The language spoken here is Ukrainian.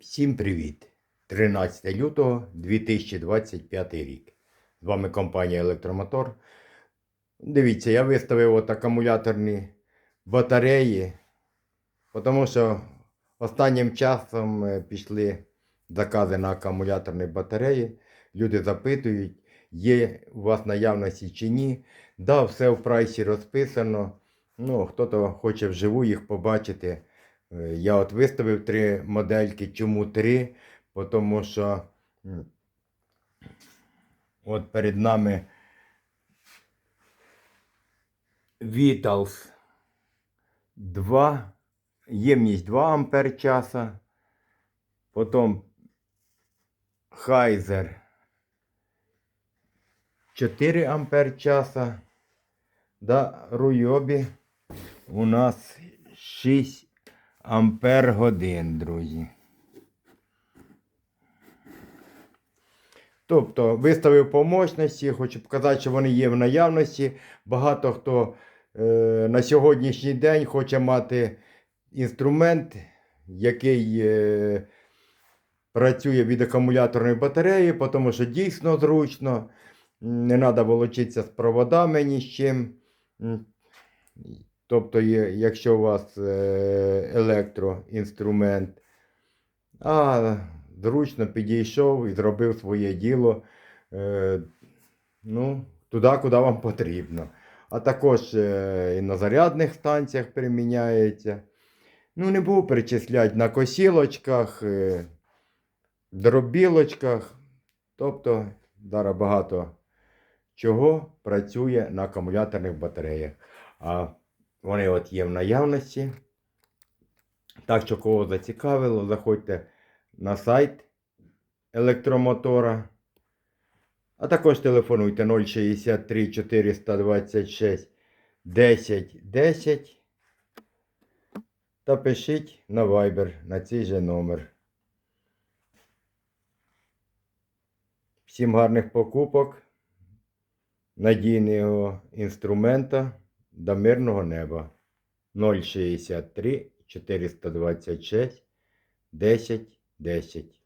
Всім привіт! 13 лютого 2025 рік. З вами компанія Електромотор. Дивіться, я виставив от акумуляторні батареї, тому що останнім часом е, пішли закази на акумуляторні батареї. Люди запитують, є у вас наявності чи ні. Да, все в прайсі розписано. Ну, хто-то хоче вживу їх побачити. Е, Я от виставив три модельки. Чому три? Тому що от перед нами Vitals 2, ємність 2 ампер часа. Потім Heiser 4 ампер часа. Да, Руйобі у нас 6 ампер годин, друзі. Тобто виставив по мощності, хочу показати, що вони є в наявності. Багато хто е, на сьогоднішній день хоче мати інструмент, який е, працює від акумуляторної батареї, тому що дійсно зручно. Не треба волочитися з проводами ні з чим. Тобто, якщо у вас е, електроінструмент, а зручно підійшов і зробив своє діло е, ну, туди, куди вам потрібно. А також е, і на зарядних станціях приміняється. Ну, не буду перечисляти на косілочках, дробілочках. Тобто, зараз багато чого працює на акумуляторних батареях. А вони от є в наявності. Так що, кого зацікавило, заходьте на сайт електромотора. А також телефонуйте 063 426 10 10 та пишіть на Viber на цей же номер. Всім гарних покупок, надійного інструмента до мирного неба 063 426 10 10.